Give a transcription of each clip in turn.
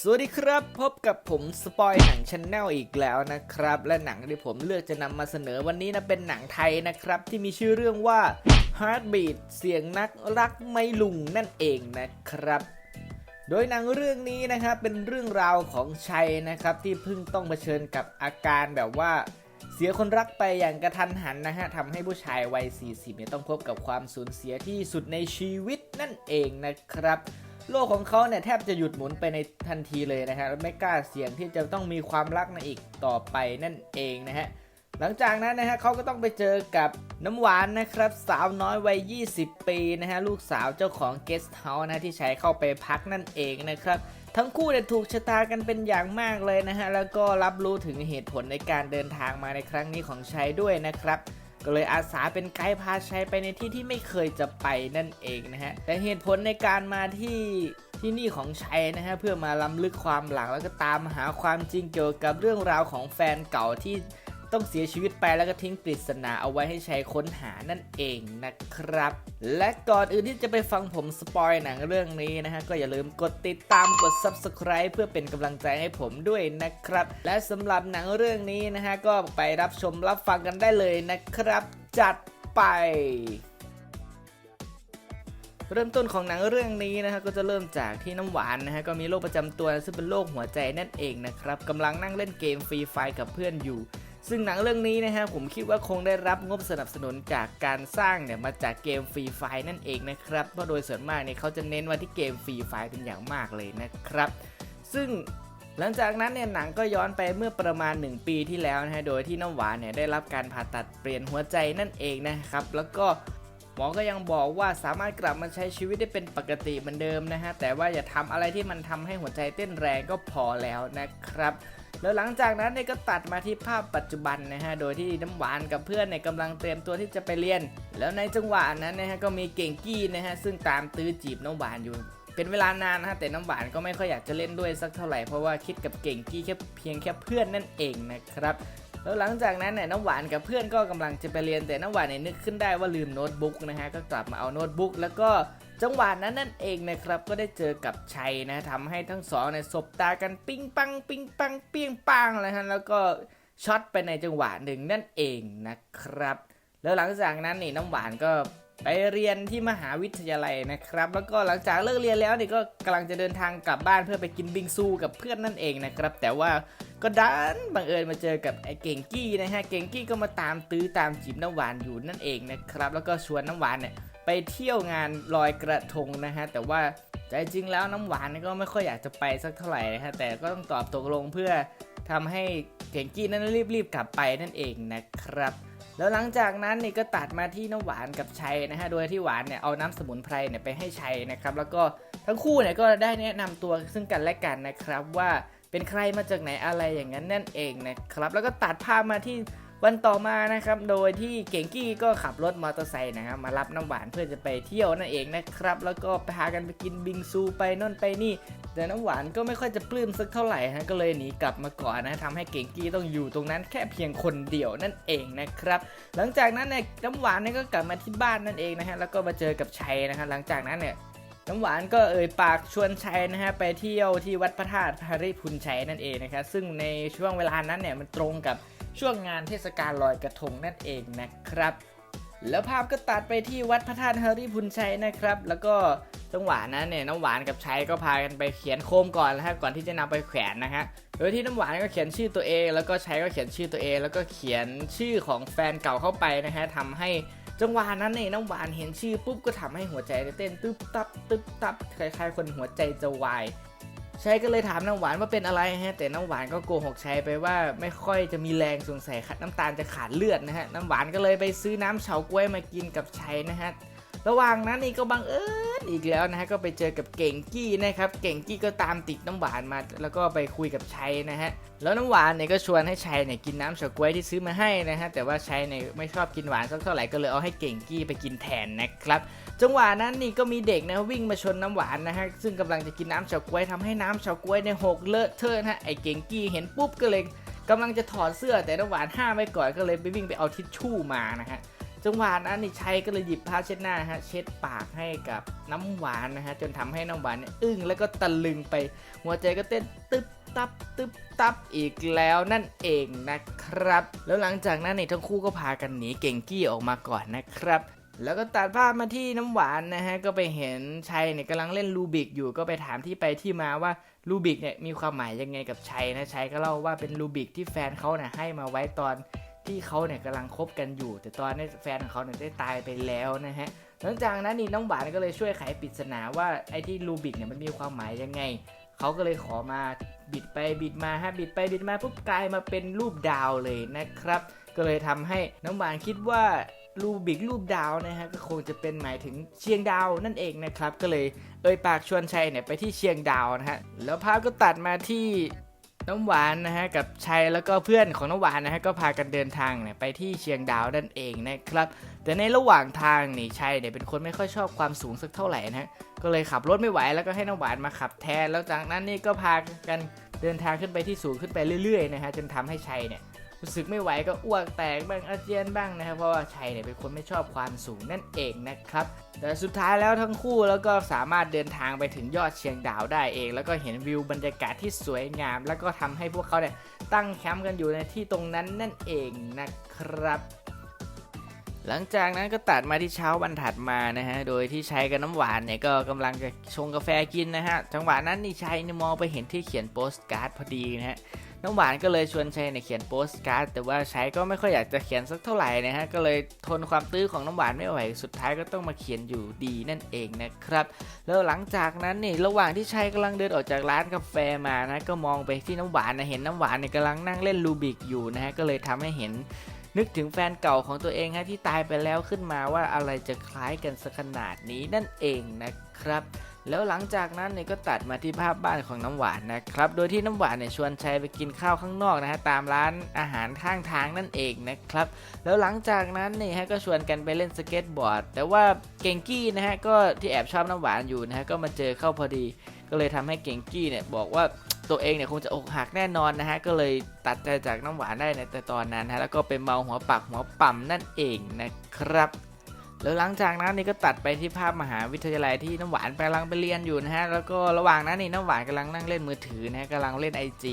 สวัสดีครับ พบกับผมสปอยหนังช n แนลอีกแล้วนะครับ และหนังที่ผมเลือกจะนำมาเสนอวันนี้นะเป็นหนังไทยนะครับ ที่มีชื่อเรื่องว่า Heartbeat เสียงนักรักไม่ลุงนั่นเองนะครับ โดยหนังเรื่องนี้นะครับเป็นเรื่องราวของชัยนะครับ ที่เพิ่งต้องเผชิญกับอาการแบบว่าเสียคนรักไปอย่างกระทันหันนะฮะทำให้ผู้ชายวัย 40เนี่ยต้องพบกับความสูญเสียที่สุดในชีวิตนั่นเองนะครับ โลกของเขาเนี่ยแทบจะหยุดหมุนไปในทันทีเลยนะฮะและไม่กล้าเสี่ยงที่จะต้องมีความรักในอีกต่อไปนั่นเองนะฮะหลังจากนั้นนะฮะเขาก็ต้องไปเจอกับน้ำหวานนะครับ สาวน้อยวัย 20 ปีนะฮะลูกสาวเจ้าของเกสต์เฮาส์นะที่ใช้เข้าไปพักนั่นเองนะครับ ทั้งคู่เนี่ยถูกชะตากันเป็นอย่างมากเลยนะฮะแล้วก็รับรู้ถึงเหตุผลในการเดินทางมาในครั้งนี้ของชัยด้วยนะครับ ก็เลยอาสาเป็นไกด์พาชัยไปในที่ที่ไม่เคยจะไปนั่นเองนะฮะแต่เหตุผลในการมาที่ที่นี่ของชัยนะฮะเพื่อมาล้ำลึกความหลังแล้วก็ตามหาความจริงเกี่ยวกับเรื่องราวของแฟนเก่าที่ ต้องเสียชีวิตไปแล้วก็ทิ้งปริศนาเอาไว้ให้ชัยค้นหานั่นเองนะครับ และก่อนอื่นที่จะไปฟังผมสปอยหนังเรื่องนี้นะฮะก็อย่าลืมกดติดตามกด Subscribe เพื่อเป็นกำลังใจให้ผมด้วยนะครับ และสำหรับหนังเรื่องนี้นะฮะก็ไปรับชมรับฟังกันได้เลยนะครับ จัดไปเริ่มต้นของหนังเรื่องนี้นะฮะก็จะเริ่มจากที่น้ำหวานนะฮะก็มีโรคประจำตัวซึ่งเป็นโรคหัวใจนั่นเองนะครับกำลังนั่งเล่นเกมฟรีไฟกับเพื่อนอยู่ ซึ่งหนังเรื่องนี้นะฮะผมคิดว่าคงได้รับงบสนับสนุนจากการสร้างเนี่ยมาจากเกมฟรีไฟนั่นเองนะครับเพราะโดยส่วนมากเนี่ยเขาจะเน้นว่าที่เกมฟรีไฟเป็นอย่างมากเลยนะครับ ซึ่งหลังจากนั้นเนี่ยหนังก็ย้อนไปเมื่อประมาณ 1 ปีที่แล้วนะฮะโดยที่น้ำหวานเนี่ยได้รับการผ่าตัดเปลี่ยนหัวใจนั่นเองนะครับ แล้วก็หมอก็ยังบอกว่าสามารถกลับมาใช้ชีวิตได้เป็นปกติเหมือนเดิมนะฮะแต่ว่าอย่าทำอะไรที่มันทำให้หัวใจเต้นแรงก็พอแล้วนะครับ แล้วหลังจากนั้นเนี่ยก็ตัดมาที่ภาพปัจจุบันนะฮะ โดยที่น้ำหวานกับเพื่อนเนี่ยกำลังเตรียมตัวที่จะไปเรียน แล้วในจังหวะนั้นนะฮะก็มีเก่งกี้นะฮะซึ่งตามตื้อจีบน้ำหวานอยู่ เป็นเวลานานนะฮะแต่น้ำหวานก็ไม่ค่อยอยากจะเล่นด้วยสักเท่าไหร่เพราะว่าคิดกับเก่งกี้แค่เพียงแค่เพื่อนนั่นเองนะครับแล้วหลังจากนั้นเนี่ยน้ำหวานกับเพื่อนก็กำลังจะไปเรียนแต่น้ำหวานเนี่ยนึกขึ้นได้ว่าลืมโน้ตบุ๊กนะฮะก็กลับมาเอาโน้ตบุ๊กแล้วก็ จังหวะนั้นนั่นเองนะครับก็ได้เจอกับชัยนะทำให้ทั้งสองเนี่ยสบตากันปิ้งปังปิ้งปังเปี้ยงปังเลยฮะแล้วก็ช็อตไปในจังหวะหนึ่งนั่นเองนะครับ แล้วหลังจากนั้นนี่น้ำหวานก็ ไปเรียนที่มหาวิทยาลัยนะครับ แล้วก็หลังจากเลิกเรียนแล้วเนี่ยก็กำลังจะเดินทางกลับบ้านเพื่อไปกินบิงซูกับเพื่อนนั่นเองนะครับ แต่ว่าก็ดันบังเอิญมาเจอกับไอ้เก่งกี้นะฮะเก่งกี้ก็มาตามตื้อตามจีบน้ำหวานอยู่นั่นเองนะครับ แล้วก็ชวนน้ำหวานเนี่ยไปเที่ยวงานลอยกระทงนะฮะแต่ว่าใจจริงแล้วน้ำหวานก็ไม่ค่อยอยากจะไปสักเท่าไหร่นะฮะแต่ก็ต้องตอบตกลงเพื่อทำให้เก่งกี้นั้นรีบๆกลับไปนั่นเองนะครับ แล้วหลังจากนั้นนี่ก็ตัดมาที่น้ำหวานกับชัยนะฮะ โดยที่หวานเนี่ยเอาน้ำสมุนไพรเนี่ยไปให้ชัยนะครับ แล้วก็ทั้งคู่เนี่ยก็ได้แนะนำตัวซึ่งกันและกันนะครับว่าเป็นใครมาจากไหนอะไรอย่างนั้นนั่นเองนะครับ แล้วก็ตัดภาพมาที่ วันต่อมานะครับ โดยที่เก่งกี้ก็ขับรถมอเตอร์ไซค์นะครับมารับน้ำหวานเพื่อจะไปเที่ยวนั่นเองนะครับ แล้วก็พากันไปกินบิงซูไปน่นไปนี่ แต่น้ำหวานก็ไม่ค่อยจะปลื้มสักเท่าไหร่ฮะก็เลยหนีกลับมาก่อนนะทำให้เก่งกี้ต้องอยู่ตรงนั้นแค่เพียงคนเดียวนั่นเองนะครับ หลังจากนั้นเนี่ยน้ำหวานเนี่ยก็กลับมาที่บ้านนั่นเองนะฮะแล้วก็มาเจอกับชัยนะฮะหลังจากนั้นเนี่ยน้ำหวานก็เอ่ยปากชวนชัยนะฮะไปเที่ยวที่วัดพระธาตุพริพุนชัยนั่นเองนะครับซึ่งในช่วงเวลานั้นเนี่ยมันตรงกับ ช่วงงานเทศกาลลอยกระทงนั่นเองนะครับ แล้วภาพก็ตัดไปที่วัดพระธาตุเฮริพุนชัยนะครับ แล้วก็จังหวะนั้นเนี่ยน้ำหวานกับชัยก็พากันไปเขียนโคมก่อนนะฮะก่อนที่จะนำไปแขวนนะฮะโดยที่น้ำหวานก็เขียนชื่อตัวเอง แล้วก็ชัยก็เขียนชื่อตัวเอง แล้วก็เขียนชื่อของแฟนเก่าเข้าไปนะฮะทำให้จังหวะนั้นเนี่ยน้ำหวานเห็นชื่อปุ๊บก็ทำให้หัวใจเต้นตึ๊บตับตึ๊บตับคล้ายๆคนหัวใจจะวาย ชัยก็เลยถามน้ำหวานว่าเป็นอะไรฮะแต่น้ำหวานก็โกหกชัยไปว่าไม่ค่อยจะมีแรงสงสัยน้ำตาลจะขาดเลือดนะฮะน้ำหวานก็เลยไปซื้อน้ำเฉาก๊วยมากินกับชัยนะฮะระหว่างนั้นนี่ก็บังเอิญอีกแล้วนะฮะก็ไปเจอกับเก่งกี้นะครับเก่งกี้ก็ตามติดน้ำหวานมาแล้วก็ไปคุยกับชัยนะฮะแล้วน้ำหวานเนี่ยก็ชวนให้ชัยเนี่ยกินน้ำเฉาก๊วยที่ซื้อมาให้นะฮะแต่ว่าชัยเนี่ยไม่ชอบกินหวานสักเท่าไหร่ก็เลยเอาให้เก่งกี้ไปกินแทนนะครับ จังหวะนั้นนี่ก็มีเด็กนะวิ่งมาชนน้ำหวานนะฮะซึ่งกำลังจะกินน้ำเฉาก๊วยทำให้น้ำเฉาก๊วยในหกเลอะเทอะนะฮะไอ้เก่งกี้เห็นปุ๊บก็เลยกำลังจะถอดเสื้อแต่น้ำหวานห้ามไว้ก่อนก็เลยไปวิ่งไปเอาทิชชู่มานะฮะจังหวะนั้นนี่ชัยก็เลยหยิบผ้าเช็ดหน้าฮะเช็ดปากให้กับน้ำหวานนะฮะจนทำให้น้ำหวานเนี่ยอึ้งแล้วก็ตะลึงไป หัวใจก็เต้นตึ๊บตับตึ๊บตับอีกแล้วนั่นเองนะครับ แล้วหลังจากนั้นเนี่ยทั้งคู่ก็พากันหนีเก่งกี้ออกมาก่อนนะครับ แล้วก็ตัดภาพมาที่น้ำหวานนะฮะก็ไปเห็นชัยเนี่ยกำลังเล่นลูบิกอยู่ก็ไปถามที่ไปที่มาว่าลูบิกเนี่ยมีความหมายยังไงกับชัยนะชัยก็เล่าว่าเป็นลูบิกที่แฟนเขาเนี่ยให้มาไว้ตอนที่เขาเนี่ยกำลังคบกันอยู่ แต่ตอนนี้แฟนของเขาเนี่ยได้ตายไปแล้วนะฮะหลังจากนั้นนี่น้องหวานก็เลยช่วยไขปริศนาว่าไอ้ที่ลูบิกเนี่ยมันมีความหมายยังไงเขาก็เลยขอมาบิดไปบิดมาฮะบิดไปบิดมาปุ๊บกลายมาเป็นรูปดาวเลยนะครับ ก็เลยทำให้น้องหวานคิดว่า รูบิกรูปดาวนะฮะก็คงจะเป็นหมายถึงเชียงดาวนั่นเองนะครับ ก็เลยเอ่ยปากชวนชัยเนี่ยไปที่เชียงดาวนะฮะแล้วภาพก็ตัดมาที่น้ำหวานนะฮะกับชัยแล้วก็เพื่อนของน้ำหวานนะฮะก็พากันเดินทางเนี่ยไปที่เชียงดาวนั่นเองนะครับ แต่ในระหว่างทางนี่ชัยเนี่ยเป็นคนไม่ค่อยชอบความสูงสักเท่าไหร่นะฮะก็เลยขับรถไม่ไหวแล้วก็ให้น้ำหวานมาขับแทน แล้วจากนั้นนี่ก็พากันเดินทางขึ้นไปที่สูงขึ้นไปเรื่อยๆนะฮะจนทำให้ชัยเนี่ย รู้สึกไม่ไหวก็อ้วกแตกบ้างอาเจียนบ้างนะครับเพราะว่าชัยเนี่ยเป็นคนไม่ชอบความสูงนั่นเองนะครับ แต่สุดท้ายแล้วทั้งคู่แล้วก็สามารถเดินทางไปถึงยอดเชียงดาวได้เอง แล้วก็เห็นวิวบรรยากาศที่สวยงาม แล้วก็ทำให้พวกเขาเนี่ยตั้งแคมป์กันอยู่ในที่ตรงนั้นนั่นเองนะครับหลังจากนั้นก็ตัดมาที่เช้าวันถัดมานะฮะ โดยที่ชัยกับน้ำหวานเนี่ยก็กำลังจะชงกาแฟกินนะฮะ จังหวะนั้นนี่ชัยเนี่ยมองไปเห็นที่เขียนโปสการ์ดพอดีนะฮะ น้ำหวานก็เลยชวนชัยเนี่ยเขียนโปสการ์ดแต่ว่าชัยก็ไม่ค่อยอยากจะเขียนสักเท่าไหร่นะฮะก็เลยทนความตื้อของน้ำหวานไม่ไหวสุดท้ายก็ต้องมาเขียนอยู่ดีนั่นเองนะครับ แล้วหลังจากนั้นนี่ระหว่างที่ชัยกำลังเดินออกจากร้านกาแฟมานะก็มองไปที่น้ำหวานนะเห็นน้ำหวานเนี่ยกำลังนั่งเล่นลูบิกอยู่นะฮะก็เลยทำให้เห็นนึกถึงแฟนเก่าของตัวเองฮะที่ตายไปแล้วขึ้นมาว่าอะไรจะคล้ายกันสักขนาดนี้นั่นเองนะครับ แล้วหลังจากนั้นเนี่ยก็ตัดมาที่ภาพบ้านของน้ำหวานนะครับ โดยที่น้ำหวานเนี่ยชวนชัยไปกินข้าวข้างนอกนะฮะตามร้านอาหารข้างทางนั่นเองนะครับ แล้วหลังจากนั้นเนี่ยฮะก็ชวนกันไปเล่นสเก็ตบอร์ด แต่ว่าเก่งกี้นะฮะก็ที่แอบชอบน้ำหวานอยู่นะฮะก็มาเจอเข้าพอดี ก็เลยทำให้เก่งกี้เนี่ยบอกว่าตัวเองเนี่ยคงจะอกหักแน่นอนนะฮะก็เลยตัดใจจากน้ำหวานได้ในแต่ตอนนั้นฮะแล้วก็ไปเมาหัวปักหัวปั่มนั่นเองนะครับ แล้วหลังจากนั้นนี่ก็ตัดไปที่ภาพมหาวิทยาลัยที่น้ำหวานกำลังไปเรียนอยู่นะฮะ แล้วก็ระหว่างนั้นนี่น้ำหวานกำลังนั่งเล่นมือถือนะฮะกำลังเล่น IG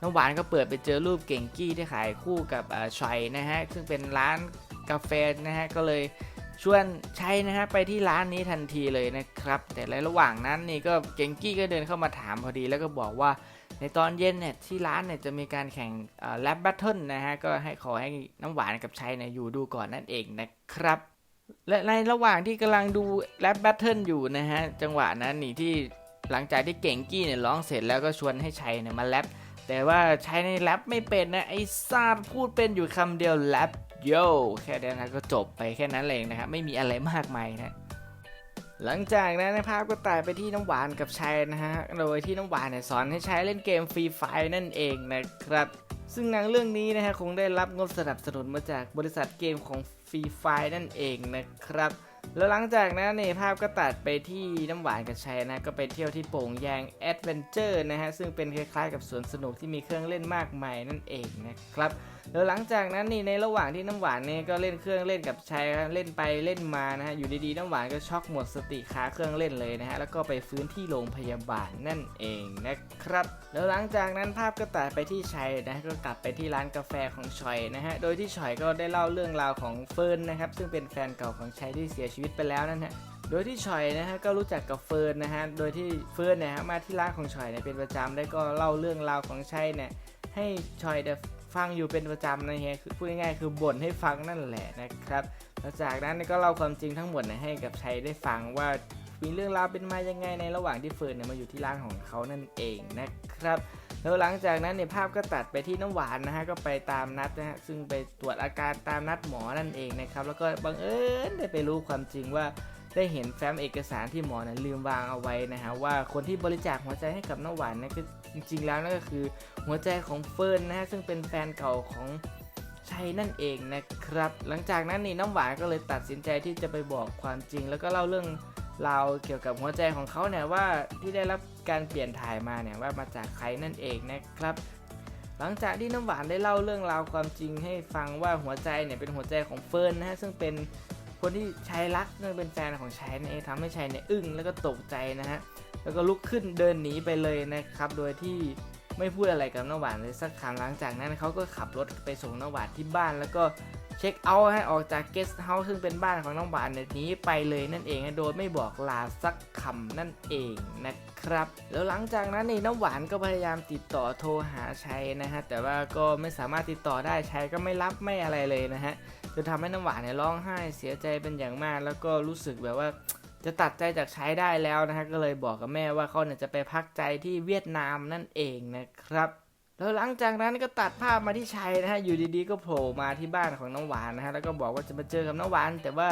น้ำหวานก็เปิดไปเจอรูปเก่งกี้ที่ขายคู่กับชัยนะฮะ ซึ่งเป็นร้านกาแฟนะฮะ ก็เลยชวนชัยนะฮะไปที่ร้านนี้ทันทีเลยนะครับ แต่ในระหว่างนั้นนี่ก็เก่งกี้ก็เดินเข้ามาถามพอดีแล้วก็บอกว่าในตอนเย็นเนี่ยที่ร้านเนี่ยจะมีการแข่งแลบแบทเทิลนะฮะ ก็ให้ขอให้น้ำหวานกับชัยเนี่ยอยู่ดูก่อนนั่นเองนะครับ และในระหว่างที่กำลังดูแรปแบทเทิลอยู่นะฮะ จังหวะนั้นนี่ที่หลังจากที่เก่งกี้เนี่ยร้องเสร็จแล้วก็ชวนให้ชัยเนี่ยมาแรปแต่ว่าชัยในแรปไม่เป็นนะ ไอ้ซาดพูดเป็นอยู่คำเดียวแรปโยแค่นั้นนะก็จบไปแค่นั้นเองนะครับไม่มีอะไรมากมายนะหลังจากนั้นภาพก็ตัดไปที่น้ำหวานกับชัยนะฮะ โดยที่น้ำหวานเนี่ยสอนให้ใช้เล่นเกมฟรีไฟนั่นเองนะครับ ซึ่งหนังเรื่องนี้นะฮะคงได้รับงบสนับสนุนมาจากบริษัทเกมของฟ ฟรีไฟนั่นเองนะครับ แล้วหลังจากนั้นเนี่ยภาพก็ตัดไปที่น้ำหวานกับชัยนะ ก็ไปเที่ยวที่โป่งแยงแอดเวนเจอร์นะฮะ ซึ่งเป็นคล้ายๆกับสวนสนุกที่มีเครื่องเล่นมากมายนั่นเองนะครับ แล้วหลังจากนั้นนี่ในระหว่างที่น้ำหวานเนี่ยก็เล่นเครื่องเล่นกับชัยเล่นไปเล่นมานะฮะอยู่ดีๆน้ำหวานก็ช็อกหมดสติคาเครื่องเล่นเลยนะฮะแล้วก็ไปฟื้นที่โรงพยาบาลนั่นเองนะครับ แล้วหลังจากนั้นภาพก็ตัดไปที่ชัยนะฮะก็กลับไปที่ร้านกาแฟของชอยนะฮะโดยที่ชอยก็ได้เล่าเรื่องราวของเฟิร์นนะครับซึ่งเป็นแฟนเก่าของชัยที่เสียชีวิตไปแล้วนั่นฮะโดยที่ชอยนะฮะก็รู้จักกับเฟิร์นนะฮะ โดยที่เฟิร์นเนี่ยมาที่ร้านของชอยเนี่ยเป็นประจำได้ก็เล่าเรื่องราวของชัยเนี่ยให้ชอยได้ ฟังอยู่เป็นประจำนะฮะคือพูดง่ายๆคือบ่นให้ฟังนั่นแหละนะครับแล้วจากนั้นก็เล่าความจริงทั้งหมดให้กับชัยได้ฟังว่ามีเรื่องราวเป็นมายังไงในระหว่างที่เฟิร์นเนี่ยมาอยู่ที่ร้านของเขานั่นเองนะครับแล้วหลังจากนั้นเนี่ยภาพก็ตัดไปที่น้ำหวานนะฮะก็ไปตามนัดนะฮะซึ่งไปตรวจอาการตามนัดหมอนั่นเองนะครับแล้วก็บังเอิญได้ไปรู้ความจริงว่า ได้เห็นแฟ้มเอกสารที่หมอนะลืมวางเอาไว้นะฮะว่าคนที่บริจาคหัวใจให้กับน้ำหวานนะก็จริงๆแล้วนั่นก็คือหัวใจของเฟิร์นนะฮะซึ่งเป็นแฟนเก่าของชัยนั่นเองนะครับ หลังจากนั้นนี่น้ำหวานก็เลยตัดสินใจที่จะไปบอกความจริง แล้วก็เล่าเรื่องราวเกี่ยวกับหัวใจของเขาเนี่ยว่าที่ได้รับการเปลี่ยนถ่ายมาเนี่ยว่ามาจากใครนั่นเองนะครับ หลังจากที่น้ำหวานได้เล่าเรื่องราวความจริงให้ฟังว่าหัวใจเนี่ยเป็นหัวใจของเฟิร์นนะฮะซึ่งเป็น คนที่ชายรักนั่นเป็นแฟนของชายนั่นเองทำให้ชายเนี่ยอึ้งแล้วก็ตกใจนะฮะแล้วก็ลุกขึ้นเดินหนีไปเลยนะครับ โดยที่ไม่พูดอะไรกับน้ำหวานเลยสักคำหลังจากนั้นเขาก็ขับรถไปส่งน้ำหวานที่บ้าน แล้วก็เช็คเอาท์ให้ออกจากเกสต์เฮาส์ซึ่งเป็นบ้านของน้ำหวานเนี่ยหนี้ไปเลยนั่นเองโดยไม่บอกลาสักคำนั่นเองนะครับ แล้วหลังจากนั้นนี่น้ำหวานก็พยายามติดต่อโทรหาชัยนะฮะแต่ว่าก็ไม่สามารถติดต่อได้ชัยก็ไม่รับไม่อะไรเลยนะฮะ จนทำให้น้ำหวานเนี่ยร้องไห้เสียใจเป็นอย่างมาก แล้วก็รู้สึกแบบว่าจะตัดใจจากใช้ได้แล้วนะฮะก็เลยบอกกับแม่ว่าเขาเนี่ยจะไปพักใจที่เวียดนามนั่นเองนะครับแล้วหลังจากนั้นก็ตัดภาพมาที่ชัยนะฮะ อยู่ดีๆ ก็โผล่มาที่บ้านของน้องหวานนะฮะ แล้วก็บอกว่าจะมาเจอกับน้องหวาน แต่ว่า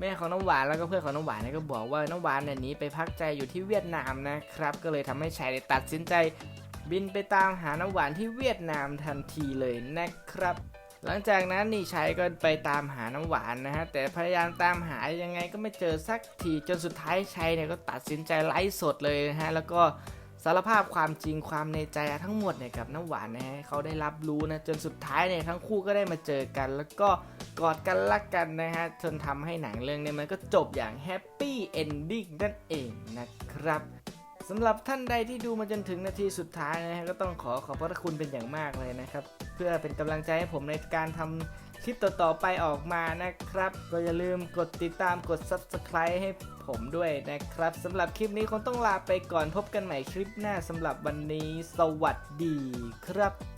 แม่ของน้องหวานแล้วก็เพื่อนของน้องหวานเนี่ยก็บอกว่าน้องหวานเนี่ยหนีไปพักใจอยู่ที่เวียดนามนะครับ ก็เลยทำให้ชัยเนี่ยตัดสินใจ บินไปตามหาน้ำหวานที่เวียดนามทันทีเลยนะครับ หลังจากนั้นนี่ชัยก็ไปตามหาน้ำหวานนะฮะแต่พยายามตามหายังไงก็ไม่เจอสักทีจนสุดท้ายชัยเนี่ยก็ตัดสินใจไลฟ์สดเลยนะฮะแล้วก็สารภาพความจริงความในใจทั้งหมดเนี่ยกับน้ำหวานนะฮะเขาได้รับรู้นะจนสุดท้ายเนี่ยทั้งคู่ก็ได้มาเจอกัน แล้วก็กอดกันรักกันนะฮะจนทำให้หนังเรื่องเนี้มันก็จบอย่างแฮปปี้เอนดิ้งนั่นเองนะครับสำหรับท่านใดที่ดูมาจนถึงนาทีสุดท้ายนะฮะก็ต้องขอขอบพระคุณเป็นอย่างมากเลยนะครับ เพื่อเป็นกำลังใจให้ผมในการทำคลิปต่อๆไปออกมานะครับ ก็อย่าลืมกดติดตามกด Subscribe ให้ผมด้วยนะครับสำหรับคลิปนี้คงต้องลาไปก่อนพบกันใหม่คลิปหน้าสำหรับวันนี้ สวัสดีครับ